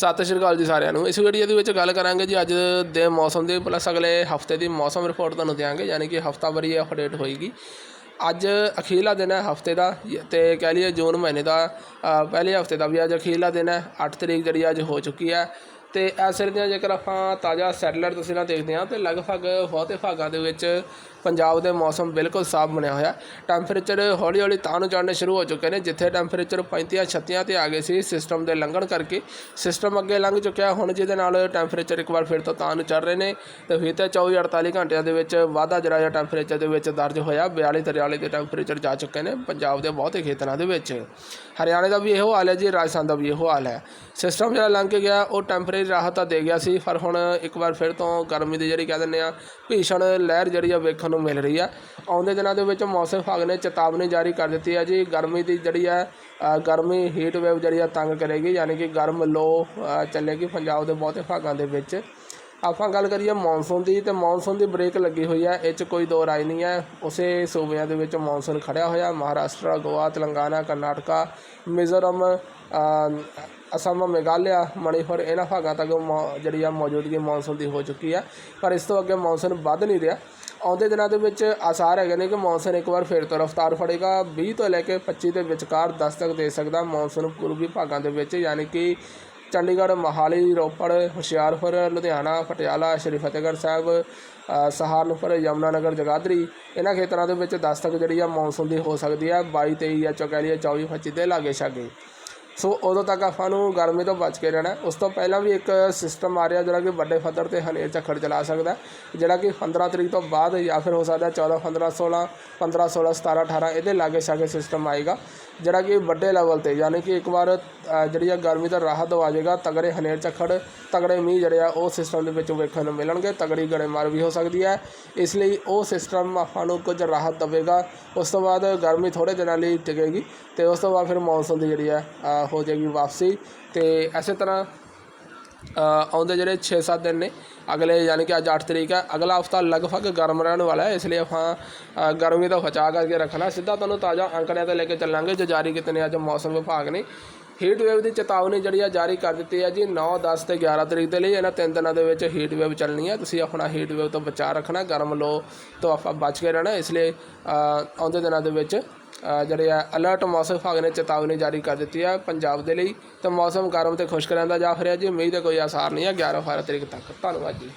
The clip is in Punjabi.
ਸਤਿ ਸ਼੍ਰੀ ਅਕਾਲ ਜੀ ਸਾਰਿਆਂ ਨੂੰ। ਇਸ ਵੀਡੀਓ ਦੇ ਵਿੱਚ ਗੱਲ ਕਰਾਂਗੇ ਜੀ ਅੱਜ ਦੇ ਮੌਸਮ ਦੀ ਪਲੱਸ ਅਗਲੇ ਹਫ਼ਤੇ ਦੀ ਮੌਸਮ ਰਿਪੋਰਟ ਤੁਹਾਨੂੰ ਦਿਆਂਗੇ, ਯਾਨੀ ਕਿ ਹਫਤਾਵਾਰੀ ਅਪਡੇਟ ਹੋਏਗੀ। ਅੱਜ ਅਖੀਰਲਾ ਦਿਨ ਹੈ ਹਫ਼ਤੇ ਦਾ y- ਤੇ ਕਹਿ ਲਈਏ ਜੂਨ ਮਹੀਨੇ ਦਾ। ਪਹਿਲੇ ਹਫ਼ਤੇ ਦਾ ਵੀ ਅੱਜ ਅਖੀਰਲਾ ਦਿਨ ਹੈ 8 ਤਰੀਕ ਜਿਹੜੀ ਅੱਜ ਹੋ ਚੁੱਕੀ ਹੈ। ਅਤੇ ਇਸ ਸਿਰ ਦੀਆਂ ਜੇਕਰ ਆਪਾਂ ਤਾਜ਼ਾ ਸੈਟਲਾਈਟ ਤਸਵੀਰਾਂ ਦੇਖਦੇ ਹਾਂ, ਤਾਂ ਲਗਭਗ ਬਹੁਤੇ ਭਾਗਾਂ ਦੇ ਵਿੱਚ ਪੰਜਾਬ ਦੇ ਮੌਸਮ ਬਿਲਕੁਲ ਸਾਫ਼ ਬਣਿਆ ਹੋਇਆ। ਟੈਂਪਰੇਚਰ ਹੌਲੀ ਹੌਲੀ ਤਾਂ ਨੂੰ ਚੜ੍ਹਨੇ ਸ਼ੁਰੂ ਹੋ ਚੁੱਕੇ ਨੇ, ਜਿੱਥੇ ਟੈਂਪਰੇਚਰ 35 36 ਤੇ ਆ ਗਏ ਸੀ ਸਿਸਟਮ ਦੇ ਲੰਘਣ ਕਰਕੇ। ਸਿਸਟਮ ਅੱਗੇ ਲੰਘ ਚੁੱਕਿਆ, ਹੁਣ ਜਿਹਦੇ ਨਾਲ ਟੈਂਪਰੇਚਰ ਇੱਕ ਵਾਰ ਫਿਰ ਤੋਂ ਤਾਂ ਨੂੰ ਚੜ੍ਹ ਰਹੇ ਨੇ, ਤੇ ਫਿਰ ਤੇ 24 48 ਘੰਟਿਆਂ ਦੇ ਵਿੱਚ ਵਾਧਾ ਜਿਹੜਾ ਜਿਹਾ ਟੈਂਪਰੇਚਰ ਦੇ ਵਿੱਚ ਦਰਜ ਹੋਇਆ। 42 43 ਦੇ ਟੈਂਪਰੇਚਰ ਜਾ ਚੁੱਕੇ ਨੇ ਪੰਜਾਬ ਦੇ ਬਹੁਤੇ ਖੇਤਰਾਂ ਦੇ ਵਿੱਚ। ਹਰਿਆਣੇ ਦਾ ਵੀ ਇਹੋ ਹਾਲ ਹੈ ਜੀ, ਰਾਜਸਥਾਨ ਦਾ ਵੀ ਇਹੋ ਹਾਲ ਹੈ। ਸਿਸਟਮ ਜਿਹੜਾ ਲੰਘ ਕੇ ਗਿਆ, ਉਹ ਟੈਂਪਰੇਰੀ ਰਾਹਤ ਤਾਂ ਦੇ ਗਿਆ ਸੀ, ਪਰ ਹੁਣ ਇੱਕ ਵਾਰ ਫਿਰ ਤੋਂ ਗਰਮੀ ਦੀ ਜਿਹੜੀ ਕਹਿ ਦਿੰਦੇ ਆ, ਭੀਸ਼ਣ ਲਹਿਰ ਜਿਹੜੀ ਆ ਵੇਖਣ ਨੂੰ ਮਿਲ ਰਹੀ ਆ। ਆਉਂਦੇ ਦਿਨਾਂ ਦੇ ਵਿੱਚ ਮੌਸਮ ਵਿਭਾਗ ਨੇ ਚੇਤਾਵਨੀ ਜਾਰੀ ਕਰ ਦਿੱਤੀ ਹੈ ਜੀ, ਗਰਮੀ ਦੀ ਜਿਹੜੀ ਹੈ ਗਰਮੀ ਹੀਟ ਵੇਵ ਜਿਹੜੀ ਆ ਤੰਗ ਕਰੇਗੀ, ਯਾਨੀ ਕਿ ਗਰਮ ਲੋ ਚੱਲੇਗੀ ਪੰਜਾਬ ਦੇ ਬਹੁਤੇ ਭਾਗਾਂ ਦੇ ਵਿੱਚ। ਆਪਾਂ ਗੱਲ ਕਰੀਏ ਮੌਨਸੂਨ ਦੀ, ਤੇ ਮੌਨਸੂਨ ਦੀ ਬ੍ਰੇਕ ਲੱਗੀ ਹੋਈ ਹੈ ਇਹ 'ਚ ਕੋਈ ਦੋ ਰਾਏ ਨਹੀਂ ਹੈ ਉਸੇ ਸੂਬਿਆਂ ਦੇ ਵਿੱਚ ਮੌਨਸੂਨ ਖੜਿਆ ਹੋਇਆ। ਮਹਾਰਾਸ਼ਟਰ, ਗੋਆ, ਤੇਲੰਗਾਨਾ, ਕਰਨਾਟਕਾ, ਮਿਜ਼ੋਰਮ ਅਸਮ, ਮੇਘਾਲਿਆ, ਮਣੀਪੁਰ, ਇਹਨਾਂ ਭਾਗਾਂ ਤੱਕ ਮੌ- ਜਿਹੜੀ ਆ ਮੌਜੂਦਗੀ ਮੌਨਸੂਨ ਦੀ ਹੋ ਚੁੱਕੀ ਹੈ ਪਰ ਇਸ ਤੋਂ ਅੱਗੇ ਮੌਨਸੂਨ ਵੱਧ ਨਹੀਂ ਰਿਹਾ। ਆਉਂਦੇ ਦਿਨਾਂ ਦੇ ਵਿੱਚ ਆਸਾਰ ਹੈਗੇ ਨੇ ਕਿ ਮੌਨਸੂਨ ਇੱਕ ਵਾਰ ਫਿਰ ਤੋਂ ਰਫ਼ਤਾਰ ਫੜੇਗਾ। 20 ਤੋਂ ਲੈ ਕੇ 25 ਦੇ ਵਿਚਕਾਰ ਦਸਤਕ ਦੇ ਸਕਦਾ ਮੌਨਸੂਨ ਪੂਰਬੀ ਭਾਗਾਂ ਦੇ ਵਿੱਚ, ਯਾਨੀ ਕਿ ਚੰਡੀਗੜ੍ਹ, ਮੋਹਾਲੀ, ਰੋਪੜ, ਹੁਸ਼ਿਆਰਪੁਰ, ਲੁਧਿਆਣਾ, ਪਟਿਆਲਾ, ਸ਼੍ਰੀ ਫਤਿਹਗੜ੍ਹ ਸਾਹਿਬ ਸਹਾਰਨਪੁਰ, ਯਮੁਨਾਨਗਰ, ਜਗਾਦਰੀ। ਇਹਨਾਂ ਖੇਤਰਾਂ ਦੇ ਵਿੱਚ ਦਸਤਕ ਜਿਹੜੀ ਆ ਮੌਨਸੂਨ ਦੀ ਹੋ ਸਕਦੀ ਹੈ 22 23 ਜਾਂ ਚੋ, ਕਹਿ ਲਈਏ 24 25 ਦੇ ਲਾਗੇ ਛਾਗੇ ਸੋ ਉਦੋਂ ਤੱਕ ਆਪਾਂ ਨੂੰ ਗਰਮੀ ਤੋਂ ਬਚ ਕੇ ਰਹਿਣਾ ਉਸ ਤੋਂ ਪਹਿਲਾਂ ਵੀ ਇੱਕ ਸਿਸਟਮ ਆ ਰਿਹਾ ਜਿਹੜਾ ਕਿ ਵੱਡੇ ਪੱਧਰ ਤੇ ਹਨੇਰ ਝੱਖੜ ਚਲਾ ਸਕਦਾ ਜਿਹੜਾ ਕਿ 15 ਤਰੀਕ ਤੋਂ ਬਾਅਦ ਜਾਂ ਫਿਰ ਹੋ ਸਕਦਾ 14 15 16 15 16 17 18 ਇਹਦੇ ਲਾਗੇ ਛਾਗੇ ਸਿਸਟਮ ਆਏਗਾ। ਜਿਹੜਾ ਕਿ ਵੱਡੇ ਲੈਵਲ ਤੇ ਯਾਨੀ ਕਿ ਇੱਕ ਵਾਰ ਜਿਹੜੀ ਆ ਗਰਮੀ ਦਾ ਰਾਹਤ ਦਵਾ ਜਾਏਗਾ। ਤਗੜੇ ਹਨੇਰ ਝੱਖੜ, ਤਗੜੇ ਮੀਂਹ ਜਿਹੜੇ ਆ ਉਹ ਸਿਸਟਮ ਦੇ ਵਿੱਚ ਵੇਖਣ ਨੂੰ ਮਿਲਣਗੇ। ਤਗੜੀ ਗੜੇਮਾਰ ਵੀ ਹੋ ਸਕਦੀ ਹੈ। ਇਸ ਲਈ ਉਹ ਸਿਸਟਮ ਆਪਾਂ ਨੂੰ ਕੁਝ ਰਾਹਤ ਦੇਵੇਗਾ। ਉਸ ਤੋਂ ਬਾਅਦ ਗਰਮੀ ਥੋੜੇ ਦਿਨਾਂ ਲਈ ਟਿਕੇਗੀ ਤੇ ਉਸ ਤੋਂ ਬਾਅਦ ਫਿਰ ਮੌਨਸੂਨ ਦੀ ਜਿਹੜੀ ਹੈ ਹੋ ਜਾਏਗੀ ਵਾਪਸੀ ਤੇ ਇਸੇ ਤਰ੍ਹਾਂ ਆਉਂਦੇ ਜਿਹੜੇ 6-7 ਦਿਨ ਨੇ, ਅਗਲੇ ਯਾਨੀ ਕਿ ਅੱਜ 8 ਤਰੀਕ ਹੈ, ਅਗਲਾ ਹਫਤਾ ਲਗਭਗ ਗਰਮ ਰਹਿਣ ਵਾਲਾ ਹੈ, ਇਸ ਲਈ ਆਪਾਂ ਗਰਮੀ ਤੋਂ ਬਚਾ ਕਰਕੇ ਰੱਖਣਾ। ਸਿੱਧਾ ਤੁਹਾਨੂੰ ਤਾਜ਼ਾ ਅੰਕੜਿਆਂ ਤੇ ਲੈ ਕੇ ਚੱਲਾਂਗੇ, ਜੋ ਜਾਰੀ ਕੀਤੇ ਨੇ ਅੱਜ ਮੌਸਮ ਵਿਭਾਗ ਨੇ। ਹੀਟ ਵੇਵ ਦੀ ਚੇਤਾਵਨੀ ਜਿਹੜੀ ਆ ਜਾਰੀ ਕਰ ਦਿੱਤੀ ਹੈ ਜੀ 9 10 ਤੇ 11 ਤਰੀਕ ਦੇ ਲਈ ਇਹਨਾਂ ਤਿੰਨ ਦਿਨਾਂ ਦੇ ਵਿੱਚ ਹੀਟ ਵੇਵ ਚੱਲਣੀ ਹੈ ਤੁਸੀਂ ਆਪਣਾ ਹੀਟ ਵੇਵ ਤੋਂ ਬਚਾਅ ਰੱਖਣਾ, ਗਰਮ ਲੋ ਤੋਂ ਆਪਾਂ ਬਚ ਕੇ ਰਹਿਣਾ। ਇਸ ਲਈ ਆਉਂਦੇ ਦਿਨਾਂ ਦੇ ਵਿੱਚ ਜਿਹੜੇ ਆ ਅਲਰਟ ਮੌਸਮ ਵਿਭਾਗ ਨੇ ਚੇਤਾਵਨੀ ਜਾਰੀ ਕਰ ਦਿੱਤੀ ਹੈ ਪੰਜਾਬ ਦੇ ਲਈ। ਤੇ ਮੌਸਮ ਗਰਮ ਤੇ ਖੁਸ਼ਕ ਰਹਿੰਦਾ ਜਾ ਰਿਹਾ ਜੀ। ਮੀਂਹ ਦਾ ਕੋਈ ਆਸਾਰ ਨਹੀਂ ਹੈ 11 12 ਤਰੀਕ ਤੱਕ। ਧੰਨਵਾਦ ਜੀ।